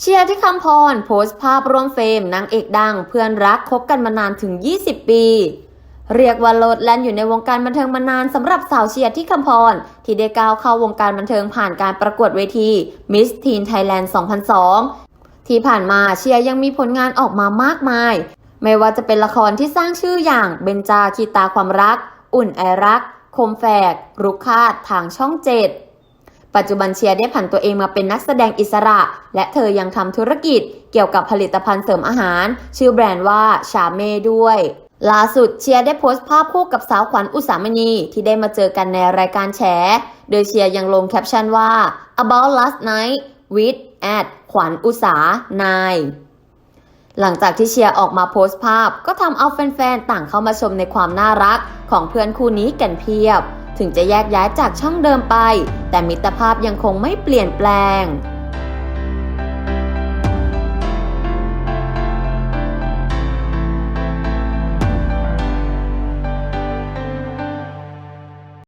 เชียร์ที่คำพรโพสต์ภาพร่วมเฟรมนางเอกดัง เพื่อนรักคบกันมานานถึง 20 ปี เรียกว่าโลดแล่นอยู่ในวงการบันเทิงมานานสำหรับสาวเชียร์ที่คำพร ที่ได้ก้าวเข้าวงการบันเทิงผ่านการประกวดเวที Miss Teen Thailand 2002 ที่ผ่านมาเชียร์ยังมีผลงานออกมามากมาย ไม่ว่าจะเป็นละครที่สร้างชื่ออย่างเบนจาคีตาความรัก อุ่นไอรัก คมแฝกรุกคาดทางช่องเจ็ด ปัจจุบันเชียร์ได้ผันตัวเองมาเป็นนักแสดงอิสระ และเธอยังทำธุรกิจเกี่ยวกับผลิตภัณฑ์เสริมอาหาร ชื่อแบรนด์ว่าชาเม่ด้วยล่าสุดเชียร์ได้โพสต์ภาพคู่กับสาวขวัญอุสามณีที่ได้มาเจอกันในรายการแฉ โดยเชียร์ยังลงแคปชั่นว่า about last night with at ขวัญอุสานายหลังจากที่เชียร์ออกมาโพสต์ภาพ ก็ทำเอาแฟนๆ ต่างเข้ามาชมในความน่ารักของเพื่อนคู่นี้กันเพียบ ถึงจะแยกย้ายจากช่องเดิมไป แต่มิตรภาพยังคงไม่เปลี่ยนแปลง